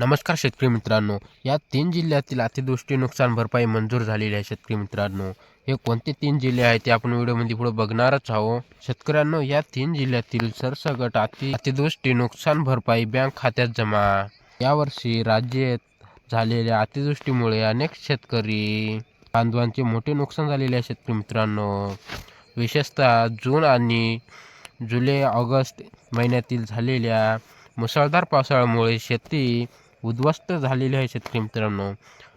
नमस्कार शेतकरी मित्रांनो या तीन जिल्ह्यातील अतिवृष्टी नुकसान भरपाई मंजूर झालेली आहे शेतकरी मित्रांनो. हे कोणते तीन जिल्हे आहेत ते आपण व्हिडिओमध्ये पुढे बघणारच आहो शेतकऱ्यांनो या तीन जिल्ह्यातील सरसगट अति अतिवृष्टी नुकसान भरपाई बँक खात्यात जमा. यावर्षी राज्यात झालेल्या अतिवृष्टीमुळे अनेक शेतकरी बांधवांचे मोठे नुकसान झालेले आहे शेतकरी मित्रांनो. विशेषतः जून आणि जुलै ऑगस्ट महिन्यातील झालेल्या मुसळधार पावसाळ्यामुळे शेती उद्ध्वस्त झालेले आहे शेतकरी मित्रांनो.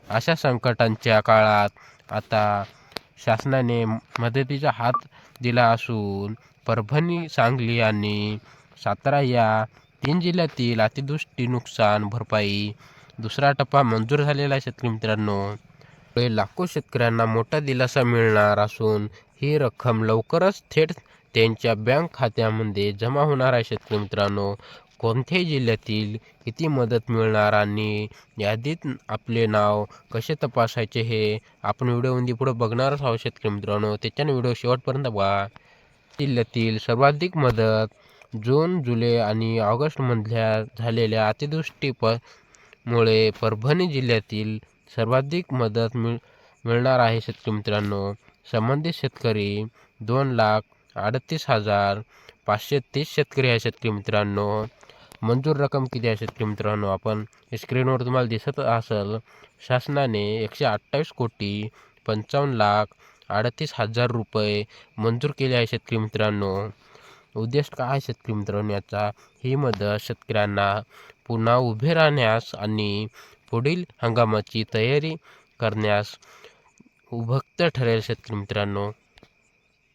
अशा संकटांच्या काळात आता शासनाने मदतीचा हात दिला असून परभणी सांगली आणि सातारा या तीन जिल्ह्यातील अतिदृष्टी नुकसान भरपाई दुसरा टप्पा मंजूर झालेला आहे शेतकरी मित्रांनो. पुढे लाखो शेतकऱ्यांना मोठा दिलासा मिळणार असून ही रक्कम लवकरच थेट त्यांच्या बँक खात्यामध्ये जमा होणार आहे शेतकरी मित्रांनो. कोणत्याही जिल्ह्यातील किती मदत मिळणार आणि यादीत आपले नाव कसे तपासायचे हे आपण व्हिडिओमध्ये पुढे बघणारच आहोत शेतकरी मित्रांनो. त्याच्याने व्हिडिओ शेवटपर्यंत बघा. जिल्ह्यातील सर्वाधिक मदत जून जुलै आणि ऑगस्टमधल्या झालेल्या अतिवृष्टी प मुळे परभणी जिल्ह्यातील सर्वाधिक मदत मिळ मिळणार आहे शेतकरी मित्रांनो. संबंधित शेतकरी दोन लाख अडतीस हजार पाचशे तीस शेतकरी आहे शेतकरी मित्रांनो. मंजूर रक्कम किती आहे शेतकरी मित्रांनो? आपण स्क्रीनवर तुम्हाला दिसत असेल शासनाने एकशे अठ्ठावीस कोटी पंचावन्न लाख अडतीस हजार रुपये मंजूर केले आहे शेतकरी मित्रांनो. उद्देश काय आहे शेतकरी मित्रांनो याचा? ही मदत शेतकऱ्यांना पुन्हा उभे राहण्यास आणि पुढील हंगामाची तयारी करण्यास उभक्त ठरेल शेतकरी मित्रांनो.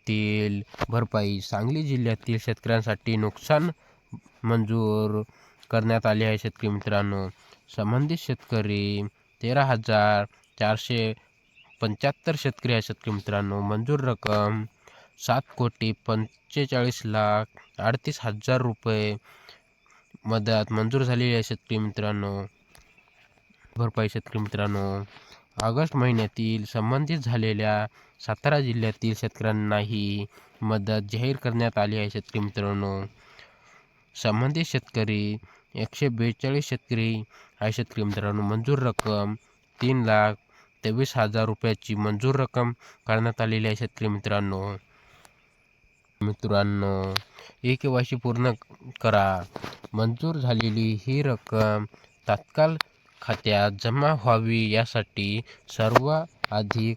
तील भरपाई सांगली जिल्ह्यातील शेतकऱ्यांसाठी नुकसान मंजूर करण्यात आले आहे शेतकरी मित्रांनो. संबंधित शेतकरी तेरा हजार चारशे पंच्याहत्तर शेतकरी आहे शेतकरी मित्रांनो. मंजूर रक्कम सात कोटी पंचेचाळीस लाख अडतीस हजार रुपये मदत मंजूर झालेली आहे शेतकरी मित्रांनो. भरपाई शेतकरी मित्रांनो. ऑगस्ट महिन्यातील संबंधित झालेल्या सातारा जिल्ह्यातील शेतकऱ्यांना ही मदत जाहीर करण्यात आली आहे शेतकरी मित्रांनो. संबंधित शेतकरी एकशे बेचाळीस शेतकरी आहे. शेतकरी मित्रांनो मंजूर रक्कम तीन लाख तेवीस हजार रुपयाची मंजूर रक्कम करण्यात आलेली आहे शेतकरी मित्रांनो. मित्रांनो ई के वाय सी पूर्ण करा. मंजूर झालेली ही रक्कम तात्काळ खात्यात जमा व्हावी यासाठी सर्व अधिक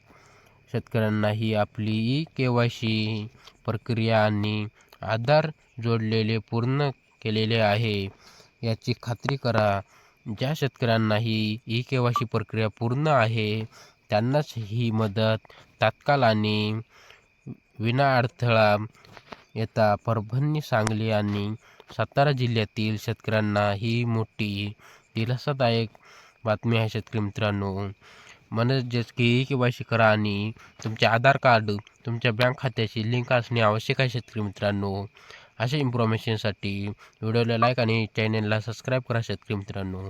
शेतकऱ्यांना ही आपली ई के वाय सी प्रक्रिया आणि आधार जोडलेले पूर्ण केलेले आहे. याची खात्री करा. ज्या शेतकऱ्यांना ही ई के वाय सी प्रक्रिया पूर्ण आहे त्यांनाच ही मदत तात्काळ आणि विनाअडथळा येता परभणी सांगली आणि सातारा जिल्ह्यातील शेतकऱ्यांना ही मोठी दिलासादायक बातमी आहे शेतकरी मित्रांनो. म्हणजेच की ई के वाय सी करा आणि तुमचे आधार कार्ड तुमच्या बँक खात्याशी लिंक असणे आवश्यक आहे शेतकरी मित्रांनो. अशा इन्फॉर्मेशनसाठी व्हिडिओला लाईक आणि चॅनेलला सबस्क्राईब करा शेतकरी मित्रांनो.